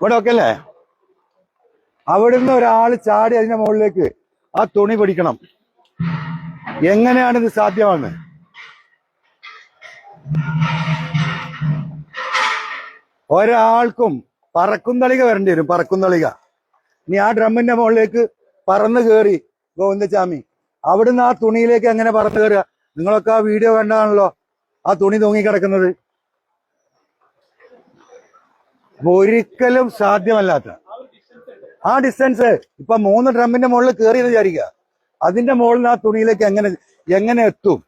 ഇവിടെ ഒക്കെ അല്ലേ? അവിടുന്ന് ഒരാൾ ചാടി അതിന്റെ മുകളിലേക്ക് ആ തുണി പിടിക്കണം. എങ്ങനെയാണ് ഇത് സാധ്യമാകുന്നത് ഒരാൾക്കും പറക്കുന്നളിക വരേണ്ടി വരും പറക്കുന്നളിക ഇനി ആ ഡ്രമ്മിന്റെ മുകളിലേക്ക് പറന്ന് കയറി ഗോവിന്ദസ്വാമി. അവിടുന്ന് ആ തുണിയിലേക്ക് എങ്ങനെ പറന്ന് കയറുക നിങ്ങളൊക്കെ ആ വീഡിയോ കണ്ടാണല്ലോ ആ തുണി തൂങ്ങിക്കിടക്കുന്നത്. ഒരിക്കലും സാധ്യമല്ലാത്ത. ആ ഡിസ്റ്റൻസ് ഇപ്പൊ മൂന്ന് ഡ്രമ്മിന്റെ മുകളിൽ കയറി എന്ന് വിചാരിക്കുക. അതിന്റെ മുകളിൽ നിന്ന് ആ തുണിയിലേക്ക് എങ്ങനെ എങ്ങനെ എത്തും?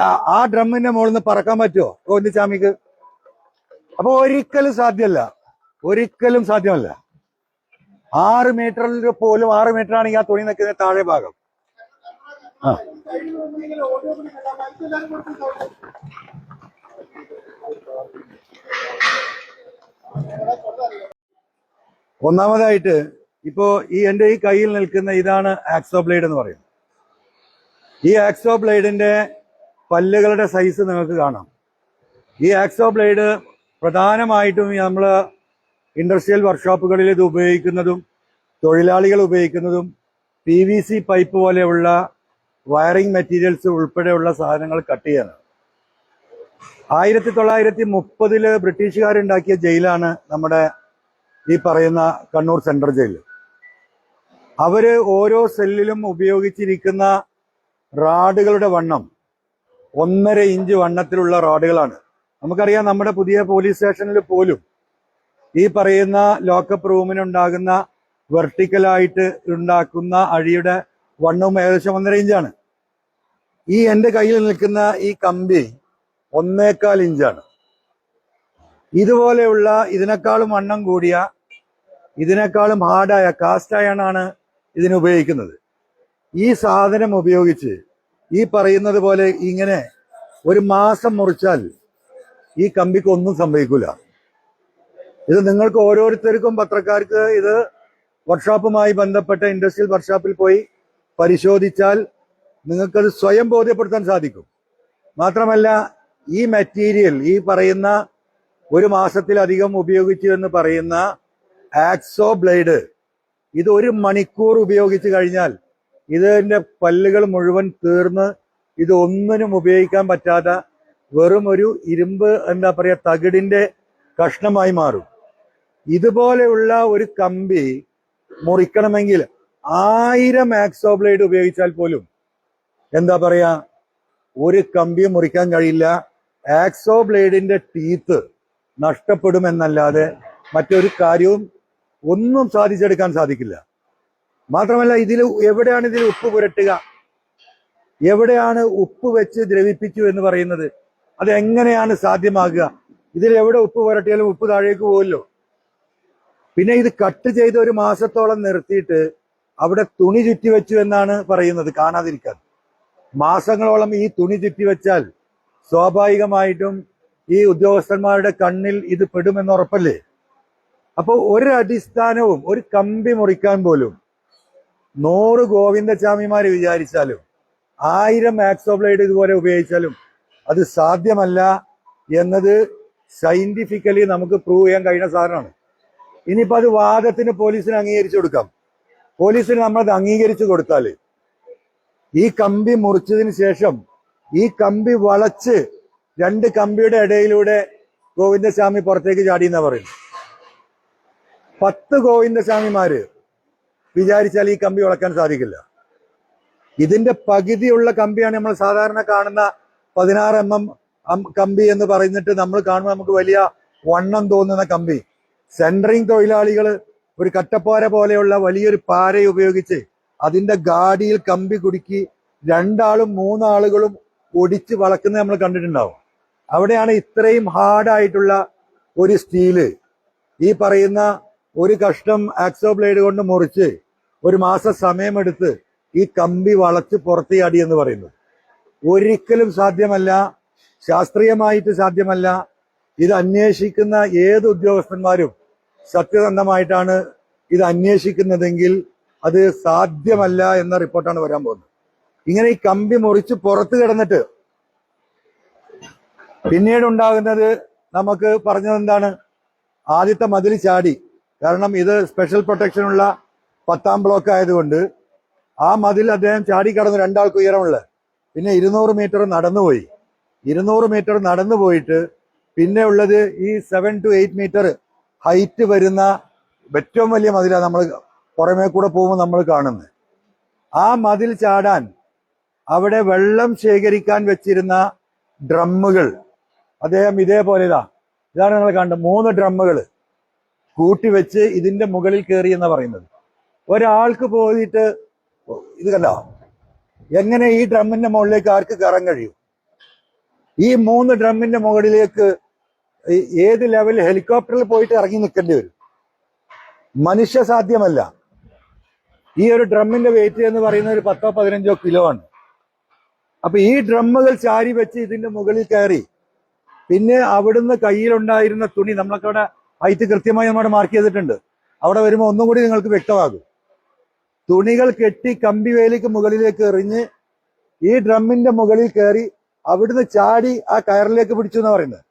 ആ- ഡ്രമ്മിന്റെ മുകളിൽ നിന്ന് പറക്കാൻ പറ്റുമോ ചാമിക്ക്? അപ്പൊ ഒരിക്കലും സാധ്യമല്ല. ഒരിക്കലും സാധ്യമല്ല. ആറ് മീറ്ററിൽ പോലും ആറ് മീറ്റർ ആണെങ്കിൽ ആ തുണി നിൽക്കുന്ന താഴെ ഭാഗം. ആ. ഒന്നാമതായിട്ട് ഇപ്പോ ഈ എന്റെ ഈ കയ്യിൽ നിൽക്കുന്ന ഇതാണ് ആക്സോ ബ്ലേഡ് എന്ന് പറയുന്നത്. ഈ ആക്സോ ബ്ലേഡിന്റെ പല്ലുകളുടെ സൈസ് നിങ്ങൾക്ക് കാണാം. ഈ ആക്സോ ബ്ലേഡ് പ്രധാനമായിട്ടും നമ്മൾ ഇൻഡസ്ട്രിയൽ വർക്ക്ഷോപ്പുകളിൽ ഇത് ഉപയോഗിക്കുന്നതും തൊഴിലാളികൾ ഉപയോഗിക്കുന്നതും പി വി സി പൈപ്പ് പോലെയുള്ള വയറിംഗ് മെറ്റീരിയൽസ് ഉൾപ്പെടെയുള്ള സാധനങ്ങൾ കട്ട് ചെയ്യാനാണ് ആയിരത്തി തൊള്ളായിരത്തി മുപ്പതിൽ ബ്രിട്ടീഷുകാരുണ്ടാക്കിയ ജയിലാണ് നമ്മുടെ ഈ പറയുന്ന കണ്ണൂർ സെൻട്രൽ ജയിൽ. അവർ ഓരോ സെല്ലിലും ഉപയോഗിച്ചിരിക്കുന്ന റാഡുകളുടെ വണ്ണം ഒന്നര ഇഞ്ച് വണ്ണത്തിലുള്ള റാഡുകളാണ്. നമുക്കറിയാം നമ്മുടെ പുതിയ പോലീസ് സ്റ്റേഷനിൽ പോലും ഈ പറയുന്ന ലോക്കപ്പ് റൂമിനുണ്ടാകുന്ന വെർട്ടിക്കലായിട്ട് ഉണ്ടാക്കുന്ന അഴിയുടെ വണ്ണവും ഏകദേശം ഒന്നര ഇഞ്ചാണ്. ഈ എന്റെ കയ്യിൽ നിൽക്കുന്ന ഈ കമ്പി ഒന്നേക്കാൽ ഇഞ്ചാണ്. ഇതുപോലെയുള്ള ഇതിനേക്കാളും വണ്ണം കൂടിയ ഇതിനേക്കാളും ഹാർഡായ കാസ്റ്റ് അയണാണ് ഇതിന് ഉപയോഗിക്കുന്നത്. ഈ സാധനം ഉപയോഗിച്ച് ഈ പറയുന്നത് പോലെ ഇങ്ങനെ ഒരു മാസം മുറിച്ചാൽ ഈ കമ്പിക്ക് ഒന്നും സംഭവിക്കില്ല ഇത് നിങ്ങൾക്ക് ഓരോരുത്തർക്കും പത്രക്കാർക്ക് ഇത് വർക്ക്ഷോപ്പുമായി ബന്ധപ്പെട്ട ഇൻഡസ്ട്രിയൽ വർക്ക്ഷോപ്പിൽ പോയി പരിശോധിച്ചാൽ നിങ്ങൾക്കത് സ്വയം ബോധ്യപ്പെടുത്താൻ സാധിക്കും. മാത്രമല്ല ഈ മെറ്റീരിയൽ ഈ പറയുന്ന ഒരു മാസത്തിലധികം ഉപയോഗിച്ചു എന്ന് പറയുന്ന ആക്സോ ബ്ലേഡ് ഇത് ഒരു മണിക്കൂർ ഉപയോഗിച്ച് കഴിഞ്ഞാൽ ഇതിന്റെ പല്ലുകൾ മുഴുവൻ തീർന്ന് ഇത് ഒന്നിനും ഉപയോഗിക്കാൻ പറ്റാത്ത വെറും ഒരു ഇരുമ്പ് എന്താ പറയാ തകിടിന്റെ കഷ്ണമായി മാറും. ഇതുപോലെയുള്ള ഒരു കമ്പി മുറിക്കണമെങ്കിൽ ആയിരം ആക്സോ ബ്ലേഡ് ഉപയോഗിച്ചാൽ പോലും എന്താ പറയാ ഒരു കമ്പി മുറിക്കാൻ കഴിയില്ല. ആക്സോ ബ്ലേഡിന്റെ ടീത്ത് നഷ്ടപ്പെടുമെന്നല്ലാതെ മറ്റൊരു കാര്യവും ഒന്നും സാധിച്ചെടുക്കാൻ സാധിക്കില്ല. മാത്രമല്ല ഇതിൽ എവിടെയാണ് ഇതിൽ ഉപ്പ് പുരട്ടുക? എവിടെയാണ് ഉപ്പ് വെച്ച് ദ്രവിപ്പിച്ചു എന്ന് പറയുന്നത്? അത് എങ്ങനെയാണ് സാധ്യമാകുക? ഇതിൽ എവിടെ ഉപ്പ് പുരട്ടിയാലും ഉപ്പ് താഴേക്ക് പോകുമല്ലോ പിന്നെ ഇത് കട്ട് ചെയ്ത് ഒരു മാസത്തോളം നിർത്തിയിട്ട് അവിടെ തുണി ചുറ്റി വെച്ചു എന്നാണ് പറയുന്നത്. കാണാതിരിക്കാൻ. മാസങ്ങളോളം ഈ തുണി ചുറ്റി വെച്ചാൽ സ്വാഭാവികമായിട്ടും ഈ ഉദ്യോഗസ്ഥന്മാരുടെ കണ്ണിൽ ഇത് പെടുമെന്ന് ഉറപ്പല്ലേ? അപ്പോൾ ഒരു അടിസ്ഥാനവും ഒരു കമ്പി മുറിക്കാൻ പോലും നൂറ് ഗോവിന്ദസ്വാമിമാർ വിചാരിച്ചാലും ആയിരം ആക്സോബ്ലൈഡ് ഇതുപോലെ ഉപയോഗിച്ചാലും അത് സാധ്യമല്ല എന്നത് സയന്റിഫിക്കലി നമുക്ക് പ്രൂവ് ചെയ്യാൻ കഴിയുന്ന സാധനമാണ്. ഇനിയിപ്പോൾ അത് വാദത്തിന് പോലീസിന് അംഗീകരിച്ചു കൊടുക്കാം. പോലീസിന് നമ്മളത് അംഗീകരിച്ചു കൊടുത്താൽ ഈ കമ്പി മുറിച്ചതിന് ശേഷം ഈ കമ്പി വളച്ച് രണ്ട് കമ്പിയുടെ ഇടയിലൂടെ ഗോവിന്ദസ്വാമി പുറത്തേക്ക് ചാടി എന്നാ പറയും പത്ത് ഗോവിന്ദസ്വാമിമാര് വിചാരിച്ചാൽ ഈ കമ്പി വളക്കാൻ സാധിക്കില്ല. ഇതിന്റെ പകുതിയുള്ള കമ്പിയാണ് നമ്മൾ സാധാരണ കാണുന്ന പതിനാറ് എം എം കമ്പി എന്ന് പറഞ്ഞിട്ട് നമ്മൾ കാണുമ്പോൾ നമുക്ക് വലിയ വണ്ണം തോന്നുന്ന കമ്പി. സെൻട്രിങ് തൊഴിലാളികൾ ഒരു കട്ടപ്പാര പോലെയുള്ള വലിയൊരു പാര ഉപയോഗിച്ച് അതിന്റെ ഗാഡിയിൽ കമ്പി കുടുക്കി രണ്ടാളും മൂന്നാളുകളും ഒടിച്ച് വളക്കുന്നത് നമ്മൾ കണ്ടിട്ടുണ്ടാവും. അവിടെയാണ് ഇത്രയും ഹാർഡായിട്ടുള്ള ഒരു സ്റ്റീൽ. ഈ പറയുന്ന ഒരു കഷ്ണം ആക്സോ ബ്ലേഡ് കൊണ്ട് മുറിച്ച് ഒരു മാസം സമയമെടുത്ത് ഈ കമ്പി വളച്ച് പുറത്തിയാടി എന്ന് പറയുന്നത്. ഒരിക്കലും സാധ്യമല്ല ശാസ്ത്രീയമായിട്ട് സാധ്യമല്ല. ഇത് അന്വേഷിക്കുന്ന ഏത് ഉദ്യോഗസ്ഥന്മാരും സത്യസന്ധമായിട്ടാണ് ഇത് അന്വേഷിക്കുന്നതെങ്കിൽ അത് സാധ്യമല്ല എന്ന റിപ്പോർട്ടാണ് വരാൻ പോകുന്നത്. ഇങ്ങനെ ഈ കമ്പി മുറിച്ച് പുറത്ത് കിടന്നിട്ട് പിന്നീട് ഉണ്ടാകുന്നത് നമുക്ക് പറഞ്ഞത് എന്താണ്? ആദ്യത്തെ മതിൽ ചാടി. കാരണം ഇത് സ്പെഷ്യൽ പ്രൊട്ടക്ഷൻ ഉള്ള പത്താം ബ്ലോക്ക് ആയതുകൊണ്ട് ആ മതിൽ അദ്ദേഹം ചാടി കടന്നു രണ്ടാൾക്ക് ഉയരമുള്ള. പിന്നെ ഇരുന്നൂറ് മീറ്റർ നടന്നുപോയി. ഇരുന്നൂറ് മീറ്റർ നടന്നു പോയിട്ട് പിന്നെ ഉള്ളത് ഈ seven to eight metre height വരുന്ന ഏറ്റവും വലിയ മതിലാണ് നമ്മൾ പുറമേ കൂടെ പോകുമ്പോൾ നമ്മൾ കാണുന്നത്. ആ മതിൽ ചാടാൻ അവിടെ വെള്ളം ശേഖരിക്കാൻ വെച്ചിരുന്ന ഡ്രമ്മുകൾ. അദ്ദേഹം ഇതേപോലെ ഇതാ ഇതാണ് നിങ്ങൾ കണ്ടത് മൂന്ന് ഡ്രമ്മുകൾ കൂട്ടിവെച്ച് ഇതിന്റെ മുകളിൽ കയറി എന്ന് പറയുന്നത്. ഒരാൾക്ക് പോയിട്ട് ഇത് കണ്ടോ? എങ്ങനെ ഈ ഡ്രമ്മിന്റെ മുകളിലേക്ക് ആർക്ക് കയറാൻ കഴിയും? ഈ മൂന്ന് ഡ്രമ്മിന്റെ മുകളിലേക്ക് ഏത് ലെവൽ ഹെലികോപ്റ്ററിൽ പോയിട്ട് ഇറങ്ങി നിൽക്കേണ്ടി വരും? മനുഷ്യ സാധ്യമല്ല ഈ ഒരു ഡ്രമ്മിന്റെ വെയിറ്റ് എന്ന് പറയുന്നത് ഒരു പത്തോ പതിനഞ്ചോ കിലോ ആണ്. അപ്പൊ ഈ ഡ്രമ്മുകൾ ചാരി വെച്ച് ഇതിന്റെ മുകളിൽ കയറി. പിന്നെ അവിടുന്ന് കയ്യിലുണ്ടായിരുന്ന തുണി നമ്മളൊക്കെ അവിടെ ഹൈറ്റ് കൃത്യമായി നമ്മുടെ മാർക്ക് ചെയ്തിട്ടുണ്ട്. അവിടെ വരുമ്പോൾ ഒന്നും കൂടി നിങ്ങൾക്ക് വ്യക്തമാകും. തുണികൾ കെട്ടി കമ്പി വേലിക്ക് മുകളിലേക്ക് എറിഞ്ഞ് ഈ ഡ്രമ്മിന്റെ മുകളിൽ കയറി അവിടുന്ന് ചാടി ആ കയറിലേക്ക് പിടിച്ചു എന്ന് പറയുന്നത്.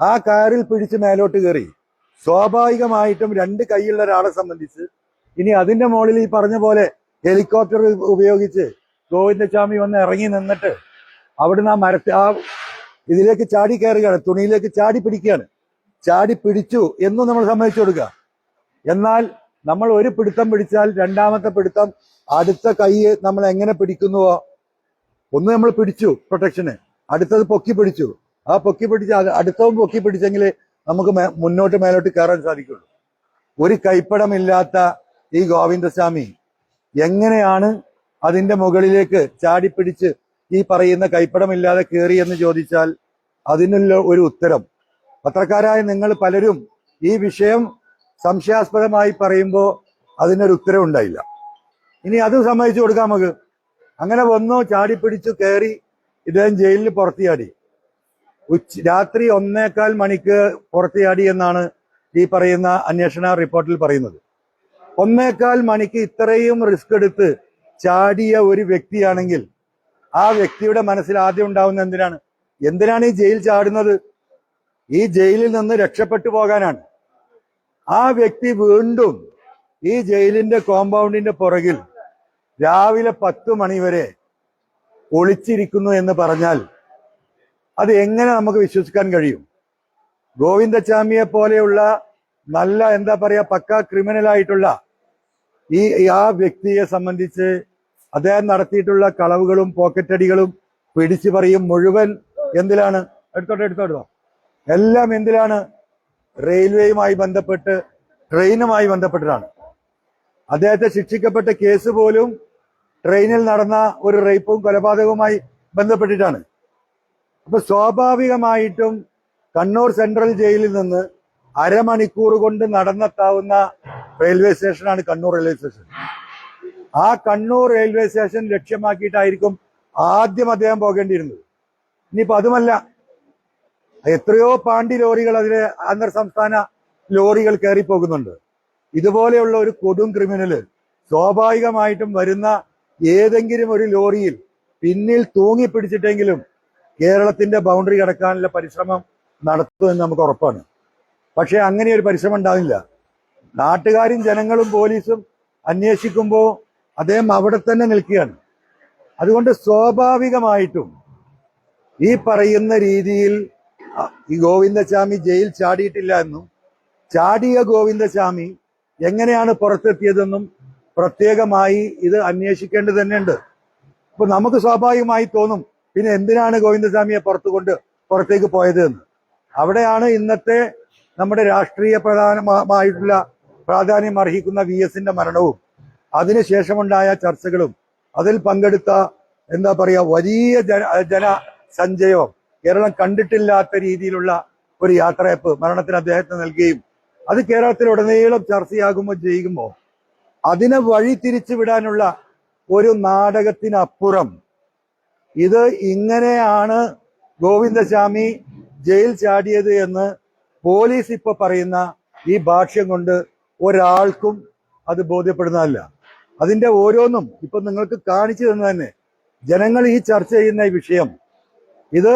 ആ കയറിൽ പിടിച്ച് മേലോട്ട് കയറി. സ്വാഭാവികമായിട്ടും രണ്ട് കൈയുള്ള ഒരാളെ സംബന്ധിച്ച് ഇനി അതിന്റെ മുകളിൽ ഈ പറഞ്ഞ പോലെ ഹെലികോപ്റ്റർ ഉപയോഗിച്ച് ഗോവിന്ദസ്വാമി വന്ന് ഇറങ്ങി നിന്നിട്ട് അവിടുന്ന് ആ മരത്തെ ആ ഇതിലേക്ക് ചാടി കയറുകയാണ് തുണിയിലേക്ക് ചാടി പിടിക്കുകയാണ്. ചാടി പിടിച്ചു എന്നും നമ്മൾ സമ്മതിച്ചു കൊടുക്കുക. എന്നാൽ നമ്മൾ ഒരു പിടുത്തം പിടിച്ചാൽ രണ്ടാമത്തെ പിടുത്തം അടുത്ത കൈ നമ്മൾ എങ്ങനെ പിടിക്കുന്നുവോ? ഒന്ന് നമ്മൾ പിടിച്ചു പ്രൊട്ടക്ഷന് അടുത്തത് പൊക്കി പിടിച്ചു. ആ പൊക്കി പിടിച്ച് അടുത്തവും പൊക്കി പിടിച്ചെങ്കിൽ നമുക്ക് മുന്നോട്ട് മേലോട്ട് കയറാൻ സാധിക്കുള്ളൂ. ഒരു കൈപ്പടമില്ലാത്ത ഈ ഗോവിന്ദസ്വാമി എങ്ങനെയാണ് അതിന്റെ മുകളിലേക്ക് ചാടിപ്പിടിച്ച് ഈ പറയുന്ന കൈപ്പടമില്ലാതെ കയറി എന്ന് ചോദിച്ചാൽ അതിനുള്ള ഒരു ഉത്തരം. പത്രക്കാരായ നിങ്ങൾ പലരും ഈ വിഷയം സംശയാസ്പദമായി പറയുമ്പോൾ അതിനൊരു ഉത്തരം ഉണ്ടായില്ല. ഇനി അത് സമ്മതിച്ചു കൊടുക്കാം നമുക്ക്. അങ്ങനെ വന്നു ചാടിപ്പിടിച്ചു കയറി ഇദ്ദേഹം ജയിലിൽ പുറത്തിയാടി. ഉച്ച രാത്രി ഒന്നേക്കാൽ മണിക്ക് പുറത്തിയാടി എന്നാണ് ഈ പറയുന്ന അന്വേഷണ റിപ്പോർട്ടിൽ പറയുന്നത്. ഒന്നേക്കാൽ മണിക്ക് ഇത്രയും റിസ്ക് എടുത്ത് ചാടിയ ഒരു വ്യക്തിയാണെങ്കിൽ ആ വ്യക്തിയുടെ മനസ്സിൽ ആദ്യം ഉണ്ടാവുന്ന എന്തിനാണ്? എന്തിനാണ് ഈ ജയിൽ ചാടുന്നത്? ഈ ജയിലിൽ നിന്ന് രക്ഷപ്പെട്ടു പോകാനാണ്. ആ വ്യക്തി വീണ്ടും ഈ ജയിലിന്റെ കോമ്പൗണ്ടിന്റെ പുറകിൽ രാവിലെ പത്ത് മണി വരെ ഒളിച്ചിരിക്കുന്നു എന്ന് പറഞ്ഞാൽ അത് എങ്ങനെ നമുക്ക് വിശ്വസിക്കാൻ കഴിയും? ഗോവിന്ദച്ചാമിയെ പോലെയുള്ള നല്ല എന്താ പറയാ പക്ക ക്രിമിനൽ ആയിട്ടുള്ള ഈ ആ വ്യക്തിയെ സംബന്ധിച്ച് അദ്ദേഹം നടത്തിയിട്ടുള്ള കളവുകളും പോക്കറ്റടികളും പിടിച്ചു പറയും മുഴുവൻ എന്തിലാണ്? എടുത്തോട്ടെ എടുത്തോട്ടോ. എല്ലാം എന്തിലാണ്? റെയിൽവേയുമായി ബന്ധപ്പെട്ട് ട്രെയിനുമായി ബന്ധപ്പെട്ടിട്ടാണ്. അദ്ദേഹത്തെ ശിക്ഷിക്കപ്പെട്ട കേസ് പോലും ട്രെയിനിൽ നടന്ന ഒരു റേപ്പും കൊലപാതകവുമായി ബന്ധപ്പെട്ടിട്ടാണ്. അപ്പൊ സ്വാഭാവികമായിട്ടും കണ്ണൂർ സെൻട്രൽ ജയിലിൽ നിന്ന് അരമണിക്കൂർ കൊണ്ട് നടന്നെത്താവുന്ന റെയിൽവേ സ്റ്റേഷനാണ് കണ്ണൂർ റെയിൽവേ സ്റ്റേഷൻ ആ കണ്ണൂർ റെയിൽവേ സ്റ്റേഷൻ ലക്ഷ്യമാക്കിയിട്ടായിരിക്കും ആദ്യം അദ്ദേഹം പോകേണ്ടിയിരുന്നത്. ഇനിയിപ്പോ അതുമല്ല എത്രയോ പാണ്ടി ലോറികൾ അതിലെ അന്തർ സംസ്ഥാന ലോറികൾ കയറി പോകുന്നുണ്ട് ഇതുപോലെയുള്ള ഒരു കൊടും ക്രിമിനൽ സ്വാഭാവികമായിട്ടും വരുന്ന ഏതെങ്കിലും ഒരു ലോറിയിൽ പിന്നിൽ തൂങ്ങി പിടിച്ചിട്ടെങ്കിലും കേരളത്തിന്റെ ബൗണ്ടറി കടക്കാനുള്ള പരിശ്രമം നടത്തുമെന്ന് നമുക്ക് ഉറപ്പാണ്. പക്ഷെ അങ്ങനെ ഒരു പരിശ്രമം ഉണ്ടാവില്ല. നാട്ടുകാരും ജനങ്ങളും പോലീസും അന്വേഷിക്കുമ്പോൾ അദ്ദേഹം അവിടെ തന്നെ നിൽക്കുകയാണ്. അതുകൊണ്ട് സ്വാഭാവികമായിട്ടും ഈ പറയുന്ന രീതിയിൽ ഈ ഗോവിന്ദസ്വാമി ജയിൽ ചാടിയിട്ടില്ല എന്നും ചാടിയ ഗോവിന്ദസ്വാമി എങ്ങനെയാണ് പുറത്തെത്തിയതെന്നും പ്രത്യേകമായി ഇത് അന്വേഷിക്കേണ്ടത് തന്നെയുണ്ട്. അപ്പൊ നമുക്ക് സ്വാഭാവികമായി തോന്നും പിന്നെ എന്തിനാണ് ഗോവിന്ദസ്വാമിയെ പുറത്തു കൊണ്ട് പുറത്തേക്ക് പോയത് എന്ന്. അവിടെയാണ് ഇന്നത്തെ നമ്മുടെ രാഷ്ട്രീയ പ്രധാനമായിട്ടുള്ള പ്രാധാന്യം അർഹിക്കുന്ന വി എസിന്റെ മരണവും അതിനുശേഷമുണ്ടായ ചർച്ചകളും അതിൽ പങ്കെടുത്ത എന്താ പറയുക വലിയ ജന ജനസഞ്ചയവും കേരളം കണ്ടിട്ടില്ലാത്ത രീതിയിലുള്ള ഒരു യാത്രയപ്പ് മരണത്തിന് അദ്ദേഹത്തിന് നൽകുകയും അത് കേരളത്തിലുടനീളം ചർച്ചയാകുമ്പോൾ ചെയ്യുമ്പോൾ അതിനെ വഴി തിരിച്ചു വിടാനുള്ള ഒരു നാടകത്തിനപ്പുറം ഇത് ഇങ്ങനെയാണ് ഗോവിന്ദസ്വാമി ജയിൽ ചാടിയത് എന്ന് പോലീസ് ഇപ്പൊ പറയുന്ന ഈ ഭാഷ്യം കൊണ്ട് ഒരാൾക്കും അത് ബോധ്യപ്പെടുന്നതല്ല. അതിന്റെ ഓരോന്നും ഇപ്പൊ നിങ്ങൾക്ക് കാണിച്ചു തന്നെ തന്നെ. ജനങ്ങൾ ഈ ചർച്ച ചെയ്യുന്ന ഈ വിഷയം ഇത്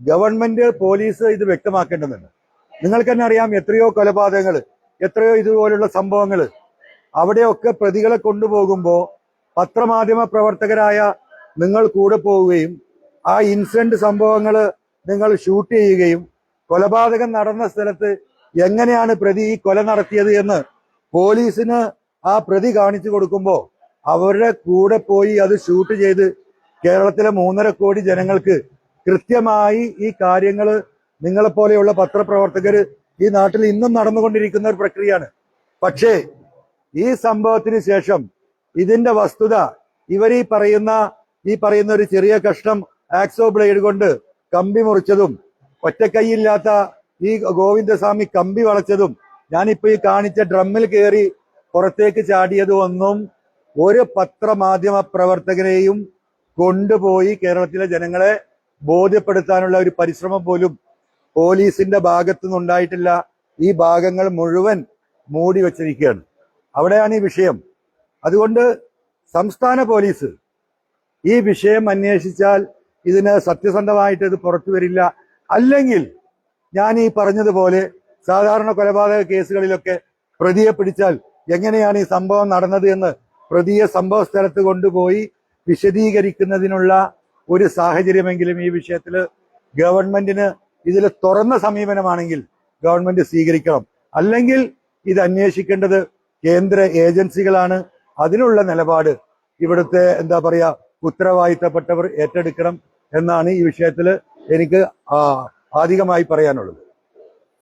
ഗവൺമെന്റ് പോലീസ് ഇത് വ്യക്തമാക്കേണ്ടതുണ്ട്. നിങ്ങൾക്ക് തന്നെ അറിയാം എത്രയോ കൊലപാതകങ്ങൾ എത്രയോ ഇതുപോലുള്ള സംഭവങ്ങൾ അവിടെയൊക്കെ പ്രതികളെ കൊണ്ടുപോകുമ്പോൾ പത്രമാധ്യമ പ്രവർത്തകരായ നിങ്ങൾ കൂടെ പോവുകയും ആ ഇൻസിഡന്റ് സംഭവങ്ങൾ നിങ്ങൾ ഷൂട്ട് ചെയ്യുകയും കൊലപാതകം നടന്ന സ്ഥലത്ത് എങ്ങനെയാണ് പ്രതി ഈ കൊല നടത്തിയത് എന്ന് പോലീസിന് ആ പ്രതി കാണിച്ചു കൊടുക്കുമ്പോൾ അവരുടെ കൂടെ പോയി അത് ഷൂട്ട് ചെയ്ത് കേരളത്തിലെ മൂന്നര കോടി ജനങ്ങൾക്ക് കൃത്യമായി ഈ കാര്യങ്ങൾ നിങ്ങളെപ്പോലെയുള്ള പത്രപ്രവർത്തകർ ഈ നാട്ടിൽ ഇന്നും നടന്നുകൊണ്ടിരിക്കുന്ന ഒരു പ്രക്രിയയാണ്. പക്ഷേ ഈ സംഭവത്തിന് ശേഷം ഇതിന്റെ വസ്തുത ഇവരീ പറയുന്ന ഈ പറയുന്ന ഒരു ചെറിയ കഷ്ണം ആക്സോ ബ്ലേഡ് കൊണ്ട് കമ്പി മുറിച്ചതും ഒറ്റക്കൈയില്ലാത്ത ഈ ഗോവിന്ദസ്വാമി കമ്പി വളച്ചതും ഞാനിപ്പോ ഈ കാണിച്ച ഡ്രമ്മിൽ കയറി പുറത്തേക്ക് ചാടിയതും ഒരു പത്രമാധ്യമ പ്രവർത്തകരെയും കൊണ്ടുപോയി കേരളത്തിലെ ജനങ്ങളെ ബോധ്യപ്പെടുത്താനുള്ള ഒരു പരിശ്രമം പോലും പോലീസിന്റെ ഭാഗത്തു നിന്നുണ്ടായിട്ടില്ല ഈ ഭാഗങ്ങൾ മുഴുവൻ മൂടി വച്ചിരിക്കുകയാണ്. അവിടെയാണ് ഈ വിഷയം. അതുകൊണ്ട് സംസ്ഥാന പോലീസ് ഈ വിഷയം അന്വേഷിച്ചാൽ ഇതിന് സത്യസന്ധമായിട്ട് ഇത് പുറത്തു വരില്ല. അല്ലെങ്കിൽ ഞാൻ ഈ പറഞ്ഞതുപോലെ സാധാരണ കൊലപാതക കേസുകളിലൊക്കെ പ്രതിയെ പിടിച്ചാൽ എങ്ങനെയാണ് ഈ സംഭവം നടന്നത് എന്ന് പ്രതിയെ സംഭവ സ്ഥലത്ത് കൊണ്ടുപോയി വിശദീകരിക്കുന്നതിനുള്ള ഒരു സാഹചര്യമെങ്കിലും ഈ വിഷയത്തിൽ ഗവൺമെന്റിന് ഇതിൽ തുറന്ന സമീപനമാണെങ്കിൽ ഗവൺമെന്റ് സ്വീകരിക്കണം. അല്ലെങ്കിൽ ഇത് അന്വേഷിക്കേണ്ടത് കേന്ദ്ര ഏജൻസികളാണ്. അതിനുള്ള നിലപാട് ഇവിടുത്തെ എന്താ പറയാ ഉത്തരവാദിത്തപ്പെട്ടവർ ഏറ്റെടുക്കണം എന്നാണ് ഈ വിഷയത്തിൽ എനിക്ക് ആധികമായി പറയാനുള്ളത്.